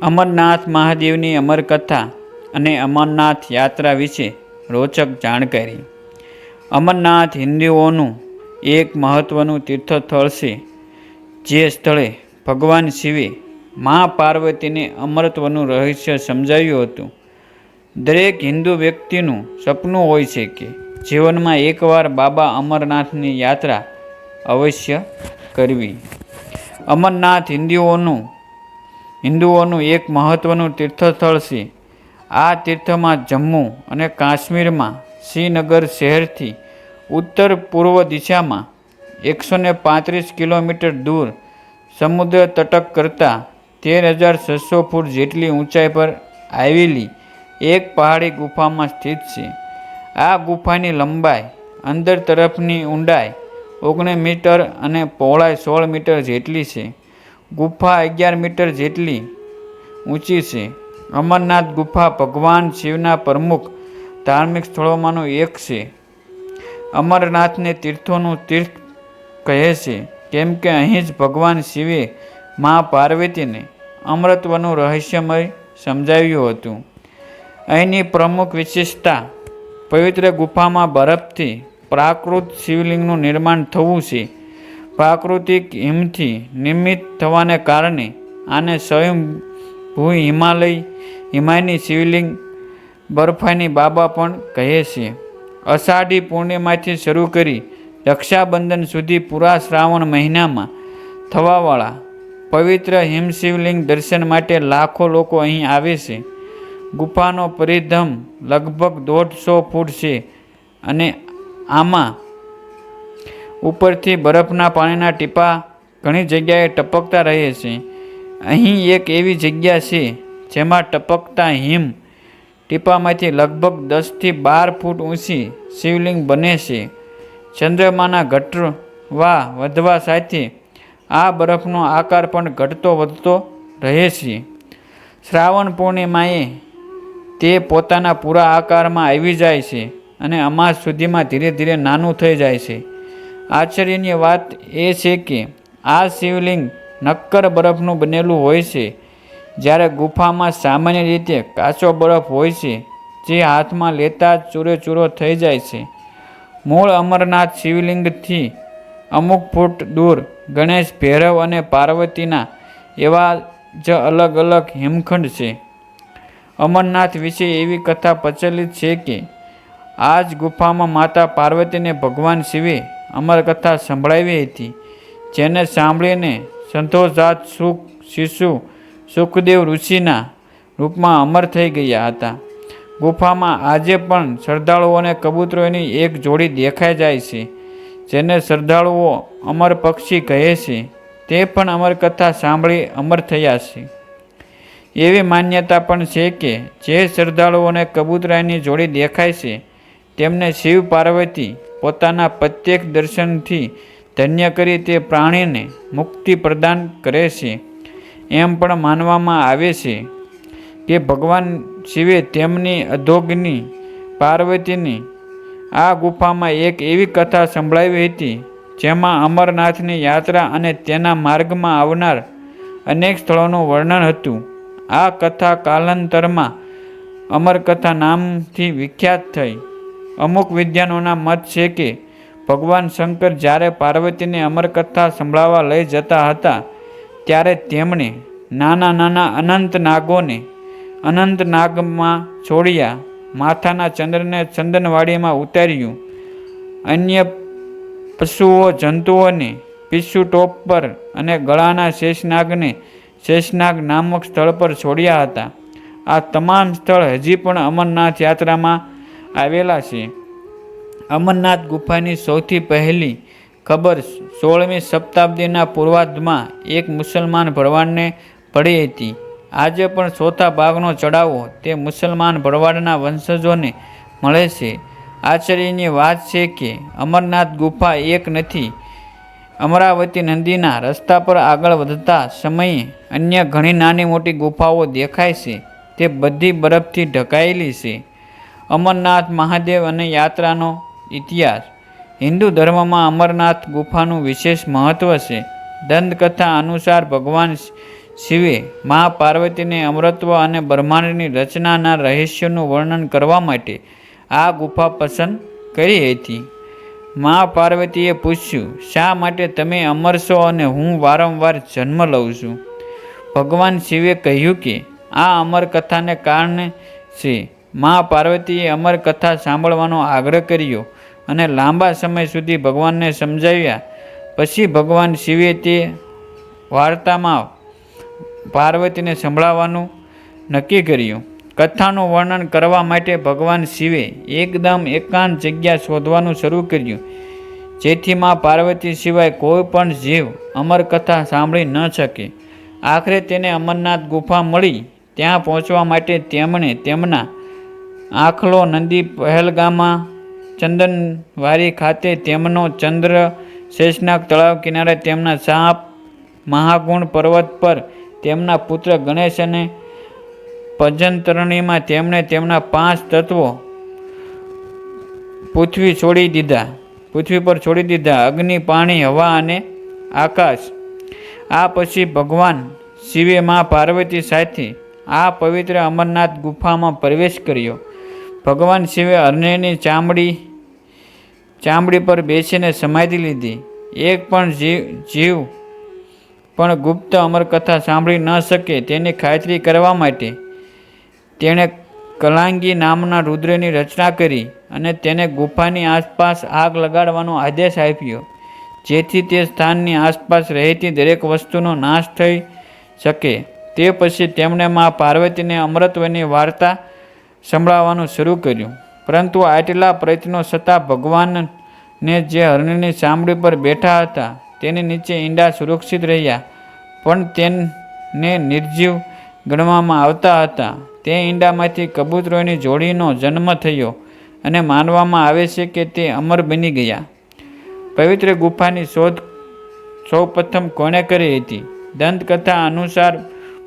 અમરનાથ મહાદેવની અમરકથા અને અમરનાથ યાત્રા વિશે રોચક જાણકારી અમરનાથ હિન્દુઓનું એક મહત્ત્વનું તીર્થસ્થળ છે, જે સ્થળે ભગવાન શિવે મા પાર્વતીને અમરત્વનું રહસ્ય સમજાવ્યું હતું. દરેક હિન્દુ વ્યક્તિનું સપનું હોય છે કે જીવનમાં એકવાર બાબા અમરનાથની યાત્રા અવશ્ય કરવી. અમરનાથ હિન્દુઓનું હિન્દુઓનું એક મહત્ત્વનું તીર્થસ્થળ છે. આ તીર્થમાં જમ્મુ અને કાશ્મીરમાં શ્રીનગર શહેરથી ઉત્તર પૂર્વ દિશામાં એકસો ને પાંત્રીસ કિલોમીટર દૂર સમુદ્ર તટક કરતાં તેર હજાર છસો ફૂટ જેટલી ઊંચાઈ પર આવેલી એક પહાડી ગુફામાં સ્થિત છે. આ ગુફાની લંબાઈ અંદર તરફની ઊંડાઈ ઓગણીસ મીટર અને પહોળાઈ સોળ મીટર જેટલી છે. ગુફા અગિયાર મીટર જેટલી ઊંચી છે. અમરનાથ ગુફા ભગવાન શિવના પ્રમુખ ધાર્મિક સ્થળોમાંનું એક છે. અમરનાથને તીર્થોનું તીર્થ કહે છે, કેમ કે અહીં જ ભગવાન શિવે મા પાર્વતીને અમૃતવનું રહસ્યમય સમજાવ્યું હતું. અહીંની પ્રમુખ વિશેષતા પવિત્ર ગુફામાં બરફથી પ્રાકૃત શિવલિંગનું નિર્માણ થવું છે. પ્રાકૃતિક હિમથી નિર્મિત થવાને કારણે આને સ્વયંભૂ હિમાલય હિમાયની શિવલિંગ, બરફાની બાબા પણ કહે છે. અષાઢી પૂર્ણિમાથી શરૂ કરી રક્ષાબંધન સુધી પૂરા શ્રાવણ મહિનામાં થવાવાળા પવિત્ર હિમશિવલિંગ દર્શન માટે લાખો લોકો અહીં આવે છે. ગુફાનો પરિધમ લગભગ દોઢસો ફૂટ છે અને આમાં ઉપરથી બરફના પાણીના ટીપા ઘણી જગ્યાએ ટપકતા રહે છે. અહીં એક એવી જગ્યા છે જેમાં ટપકતા હિમ ટીપામાંથી લગભગ દસથી બાર ફૂટ ઊંચી શિવલિંગ બને છે. ચંદ્રમાના ઘટવા વધવા સાથે આ બરફનો આકાર પણ ઘટતો વધતો રહે છે. શ્રાવણ પૂર્ણિમાએ તે પોતાના પૂરા આકારમાં આવી જાય છે અને અમાસ સુધીમાં ધીરે ધીરે નાનું થઈ જાય છે. આશ્ચર્યની વાત એ છે કે આ શિવલિંગ નક્કર બરફનું બનેલું હોય છે. જ્યારે ગુફામાં સામાન્ય રીતે કાચો બરફ હોય છે, જે હાથમાં લેતા જ ચૂરે થઈ જાય છે. મૂળ અમરનાથ શિવલિંગથી અમુક ફૂટ દૂર ગણેશ ભૈરવ અને પાર્વતીના એવા જ અલગ અલગ હિમખંડ છે. અમરનાથ વિશે એવી કથા પ્રચલિત છે કે, આ જ ગુફામાં માતા પાર્વતીને ભગવાન શિવે અમરકથા સંભળાવી હતી, જેને સાંભળીને સંતોષાત સુખ શિશુ સુખદેવ ઋષિના રૂપમાં અમર થઈ ગયા હતા. ગુફામાં આજે પણ શ્રદ્ધાળુઓને કબૂતરોની એક જોડી દેખાઈ જાય છે, જેને શ્રદ્ધાળુઓ અમર પક્ષી કહે છે. તે પણ અમરકથા સાંભળી અમર થયા છે. એવી માન્યતા પણ છે કે જે શ્રદ્ધાળુઓને કબૂતરાની જોડી દેખાય છે, તેમને શિવ પાર્વતી પોતાના પ્રત્યેક દર્શનથી ધન્ય કરી તે પ્રાણીને મુક્તિ પ્રદાન કરે છે. એમ પણ માનવામાં આવે છે કે ભગવાન શિવે તેમની અધોગની પાર્વતીની આ ગુફામાં એક એવી કથા સંભળાવી હતી, જેમાં અમરનાથની યાત્રા અને તેના માર્ગમાં આવનાર અનેક સ્થળોનું વર્ણન હતું. આ કથા કાલાંતરમાં અમરકથા નામથી વિખ્યાત થઈ. અમુક વિદ્વાનોના મત છે કે ભગવાન શંકર જ્યારે પાર્વતીને અમરકથા સંભળાવવા લઈ જતા હતા, ત્યારે તેમણે નાના નાના અનંત નાગોને અનંત નાગમાં છોડ્યા, માથાના ચંદ્રને ચંદનવાડીમાં ઉતાર્યું. અન્ય પશુઓ, જંતુઓને પિસ્સુ ટોપ પર અને ગળાના શેષનાગને શેષનાગ નામક સ્થળ પર છોડ્યા હતા. આ તમામ સ્થળ હજી પણ અમરનાથ યાત્રામાં આવેલા છે. અમરનાથ ગુફાની સૌથી પહેલી ખબર સોળમી શતાબ્દીના પૂર્વાર્ધમાં એક મુસલમાન ભરવાડને પડી હતી. આજે પણ ચોથા ભાગનો ચડાવો તે મુસલમાન ભરવાડના વંશજોને મળે છે. આશ્ચર્યની વાત છે કે અમરનાથ ગુફા એક નથી, અમરાવતી નદીના રસ્તા પર આગળ વધતા સમયે અન્ય ઘણી નાની મોટી ગુફાઓ દેખાય છે. તે બધી બરફથી ઢકાયેલી છે. અમરનાથ મહાદેવ અને યાત્રાનો ઇતિહાસ. હિન્દુ ધર્મમાં અમરનાથ ગુફાનું વિશેષ મહત્વ છે. દંતકથા અનુસાર ભગવાન શિવે મા પાર્વતીને અમરત્વ અને બ્રહ્માંડની રચનાના રહસ્યનું વર્ણન કરવા માટે આ ગુફા પસંદ કરી હતી. મા પાર્વતીએ પૂછ્યું, શા માટે તમે અમર છો અને હું વારંવાર જન્મ લઉં છું? ભગવાન શિવે કહ્યું કે, આ અમર કથાને કારણે છે. મા પાર્વતીએ અમર કથા સાંભળવાનો આગ્રહ કર્યો અને લાંબા સમય સુધી ભગવાનને સમજાવ્યા. પછી ભગવાન શિવે તે વાર્તામાં પાર્વતીને સંભળાવવાનું નક્કી કર્યું. કથાનું વર્ણન કરવા માટે ભગવાન શિવે એકદમ એકાંત જગ્યા શોધવાનું શરૂ કર્યું, જેથી માં પાર્વતી સિવાય કોઈ પણ જીવ અમર કથા સાંભળી ન શકે. આખરે તેને અમરનાથ ગુફા મળી, ત્યાં પહોંચવા માટે તેમણે તેમના આખલો નદી પહેલગામાં ચંદનવારી ખાતે તેમનો ચંદ્ર શેષનાગ તળાવ કિનારે તેમના સાપ મહાગુણ પર્વત પર તેમના પુત્ર ગણેશ અને ભજનતરણીમાં તેમણે તેમના પાંચ તત્વો પૃથ્વી છોડી દીધા. પૃથ્વી પર છોડી દીધા. અગ્નિ, પાણી, હવા અને આકાશ. આ પછી ભગવાન શિવે મા પાર્વતી સાથે આ પવિત્ર અમરનાથ ગુફામાં પ્રવેશ કર્યો. ભગવાન શિવે અરણ્યની ચામડી ચામડી પર બેસીને સમાધિ લીધી. એક પણ જીવ જીવ પણ ગુપ્ત અમરકથા સાંભળી ન શકે તેની ખાતરી કરવા માટે તેણે કલાંગી નામના રુદ્રની રચના કરી અને તેને ગુફાની આસપાસ આગ લગાડવાનો આદેશ આપ્યો, જેથી તે સ્થાનની આસપાસ રહેતી દરેક વસ્તુનો નાશ થઈ શકે. તે પછી તેમણે મા પાર્વતીને અમૃતવની વાર્તા સંભળાવવાનું શરૂ કર્યું. પરંતુ આટલા પ્રયત્નો છતાં ભગવાનને જે હરણની ચામડી પર બેઠા હતા, તેની નીચે ઈંડા સુરક્ષિત રહ્યા. પણ તેને નિર્જીવ ગણવામાં આવતા હતા. તે ઈંડામાંથી કબૂતરોની જોડીનો જન્મ થયો અને માનવામાં આવે છે કે તે અમર બની ગયા. પવિત્ર ગુફાની શોધ સૌપ્રથમ કોણે કરી હતી? દંતકથા અનુસાર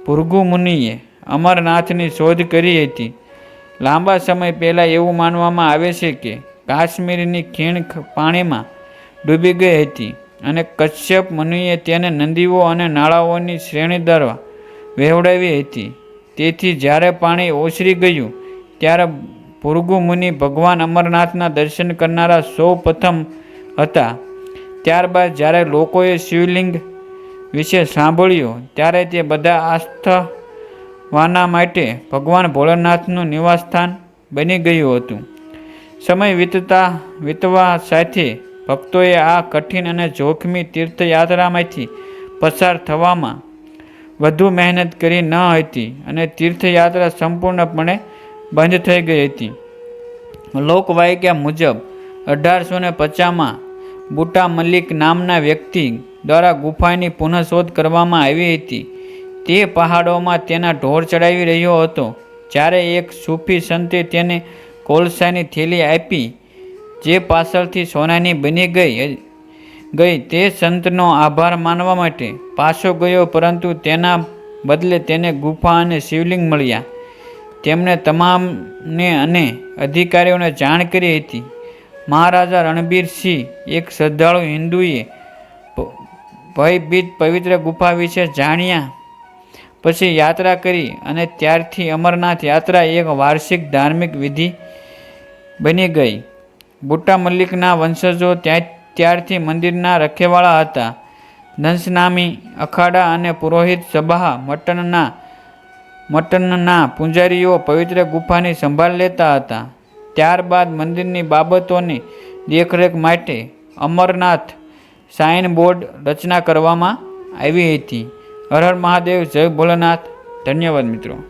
ભૃગુ મુનિએ અમરનાથની શોધ કરી હતી. લાંબા સમય પહેલાં એવું માનવામાં આવે છે કે કાશ્મીરની ખીણ પાણીમાં ડૂબી ગઈ હતી અને કશ્યપ મુનિએ તેને નદીઓ અને નાળાઓની શ્રેણી દ્વારા વહેવડાવી હતી. તેથી જ્યારે પાણી ઓસરી ગયું, ત્યારે ભૃગુ મુનિ ભગવાન અમરનાથના દર્શન કરનારા સૌ પ્રથમ હતા. ત્યારબાદ જ્યારે લોકોએ શિવલિંગ વિશે સાંભળ્યું, ત્યારે તે બધા આસ્થાવાના માટે ભગવાન ભોળાનાથનું નિવાસસ્થાન બની ગયું હતું. સમય વીતતા વીતવા સાથે ભક્તોએ આ કઠિન અને જોખમી તીર્થયાત્રામાંથી પસાર થવામાં વધુ મહેનત કરી ન હતી અને તીર્થયાત્રા સંપૂર્ણપણે બંધ થઈ ગઈ હતી. લોકવાયકા મુજબ અઢારસો ને પચાસમાં બુટા મલિક નામના વ્યક્તિ દ્વારા ગુફાની પુનઃશોધ કરવામાં આવી હતી. તે પહાડોમાં તેના ઢોર ચડાવી રહ્યો હતો. જ્યારે એક સૂફી સંતે તેને કોલસાની થેલી આપી, જે પાછળથી સોનાની બની ગઈ ગઈ તે સંતનો આભાર માનવા માટે પાછો ગયો, પરંતુ તેના બદલે તેને ગુફા અને શિવલિંગ મળ્યા. તેમણે તમામને અને અધિકારીઓને જાણ કરી હતી. મહારાજા રણબીરસિંહ એક શ્રદ્ધાળુ હિન્દુએ ભયભીત પવિત્ર ગુફા વિશે જાણ્યા. પછી યાત્રા કરી અને ત્યારથી અમરનાથ યાત્રા એક વાર્ષિક ધાર્મિક વિધિ બની ગઈ. બુટ્ટા મલ્લિકના વંશજો ત્યાં ત્યારથી મંદિરના રખેવાળા હતા. દંશનામી અખાડા અને પુરોહિત સભા મટનના મટનના પૂંજારીઓ પવિત્ર ગુફાની સંભાળ લેતા હતા. ત્યારબાદ મંદિરની બાબતોની દેખરેખ માટે અમરનાથ સાઇન બોર્ડ રચના કરવામાં આવી હતી. હર હર મહાદેવ જય ભોલેનાથ. ધન્યવાદ મિત્રો.